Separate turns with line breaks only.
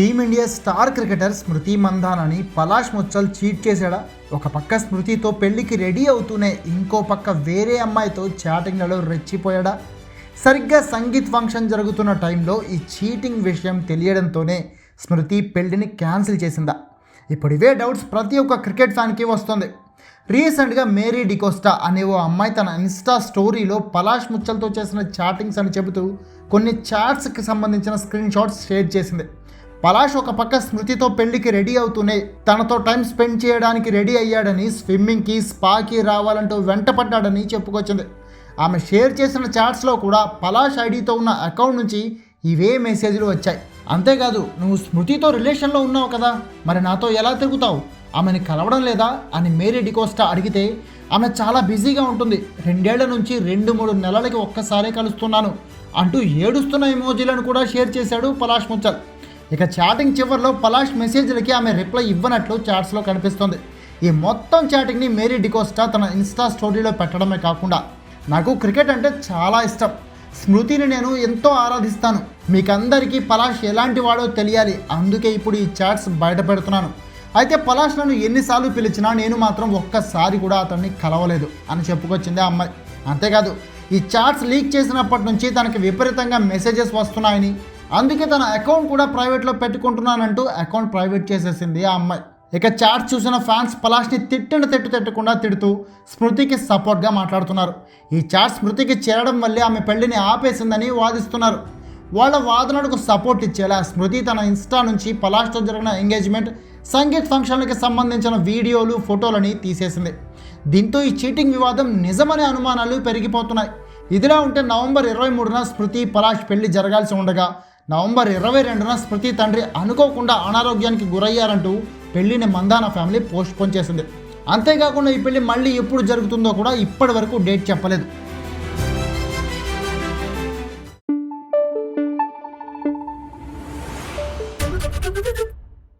Team India star cricketer Smriti మంధానని Palash Muchhal cheat చేశాడా? ఒక పక్క స్మృతితో పెళ్ళికి రెడీ అవుతూనే ఇంకో పక్క వేరే అమ్మాయితో చాటింగ్లలో రెచ్చిపోయాడా? సరిగ్గా సంగీత్ ఫంక్షన్ జరుగుతున్న టైంలో ఈ చీటింగ్ విషయం తెలియడంతోనే స్మృతి పెళ్ళిని క్యాన్సిల్ చేసిందా? ఇప్పుడు ఇవే డౌట్స్ ప్రతి ఒక్క క్రికెట్ ఫ్యాన్కి వస్తుంది. రీసెంట్గా మేరీ డికోస్టా అనే ఓ అమ్మాయి తన ఇన్స్టా స్టోరీలో పలాష్ ముచ్చలతో చేసిన చాటింగ్స్ అని చెబుతూ కొన్ని చాట్స్కి సంబంధించిన స్క్రీన్ షాట్స్ షేర్ చేసింది. పలాష్ ఒక పక్క స్మృతితో పెళ్ళికి రెడీ అవుతూనే తనతో టైం స్పెండ్ చేయడానికి రెడీ అయ్యాడని స్విమ్మింగ్కి స్పాకి రావాలంటూ వెంటపడ్డాడని చెప్పుకొచ్చింది. ఆమె షేర్ చేసిన చాట్స్లో కూడా పలాష్ ఐడితో ఉన్న అకౌంట్ నుంచి ఇవే మెసేజ్లు వచ్చాయి. అంతేకాదు నువ్వు స్మృతితో రిలేషన్లో ఉన్నావు కదా మరి నాతో ఎలా తిరుగుతావు? ఆమెని కలవడం లేదా? అని మేరీ డికోస్టా అడిగితే ఆమె చాలా బిజీగా ఉంటుంది. రెండేళ్ళ నుంచి రెండు మూడు నెలలకి ఒక్కసారే కలుస్తున్నాను అంటూ ఏడుస్తున్న ఎమోజీలను కూడా షేర్ చేశాడు పలాష్ ముచ్చల్. ఇక చాటింగ్ చివరిలో పలాష్ మెసేజ్లకి ఆమె రిప్లై ఇవ్వనట్లు చాట్స్లో కనిపిస్తుంది. ఈ మొత్తం చాటింగ్ని మేరీ డికోస్టా తన ఇన్స్టా స్టోరీలో పెట్టడమే కాకుండా నాకు క్రికెట్ అంటే చాలా ఇష్టం. స్మృతిని నేను ఎంతో ఆరాధిస్తాను. మీకందరికీ పలాష్ ఎలాంటి వాడో తెలియాలి. అందుకే ఇప్పుడు ఈ చాట్స్ బయట పెడుతున్నాను. అయితే పలాష్ నన్ను ఎన్నిసార్లు పిలిచినా నేను మాత్రం ఒక్కసారి కూడా అతన్ని కలవలేదు అని చెప్పుకొచ్చింది ఆ అమ్మాయి. అంతేకాదు ఈ చాట్స్ లీక్ చేసినప్పటి నుంచి తనకి విపరీతంగా మెసేజెస్ వస్తున్నాయని అందుకే తన అకౌంట్ కూడా ప్రైవేట్లో పెట్టుకుంటున్నానంటూ అకౌంట్ ప్రైవేట్ చేసేసింది ఆ అమ్మాయి. ఇక చాట్ చూసిన ఫ్యాన్స్ పలాష్ని తిట్టిన తిట్టు తిట్టకుండా తిడుతూ స్మృతికి సపోర్ట్గా మాట్లాడుతున్నారు. ఈ చాట్ స్మృతికి చేరడం వల్లే ఆమె పెళ్ళిని ఆపేసిందని వాదిస్తున్నారు. వాళ్ళ వాదనలకు సపోర్ట్ ఇచ్చేలా స్మృతి తన ఇన్స్టా నుంచి పలాష్తో జరిగిన ఎంగేజ్మెంట్ సంగీత్ ఫంక్షన్లకి సంబంధించిన వీడియోలు ఫోటోలని తీసేసింది. దీంతో ఈ చీటింగ్ వివాదం నిజమనే అనుమానాలు పెరిగిపోతున్నాయి. ఇదిలా ఉంటే నవంబర్ ఇరవై మూడున స్మృతి పలాష్ పెళ్ళి జరగాల్సి ఉండగా నవంబర్ ఇరవై రెండున స్మృతి తండ్రి అనుకోకుండా అనారోగ్యానికి గురయ్యారంటూ పెళ్ళిని మందాన ఫ్యామిలీ పోస్ట్ పోన్ చేసింది. అంతేకాకుండా ఈ పెళ్ళి మళ్ళీ ఎప్పుడు జరుగుతుందో కూడా ఇప్పటి వరకు డేట్ చెప్పలేదు.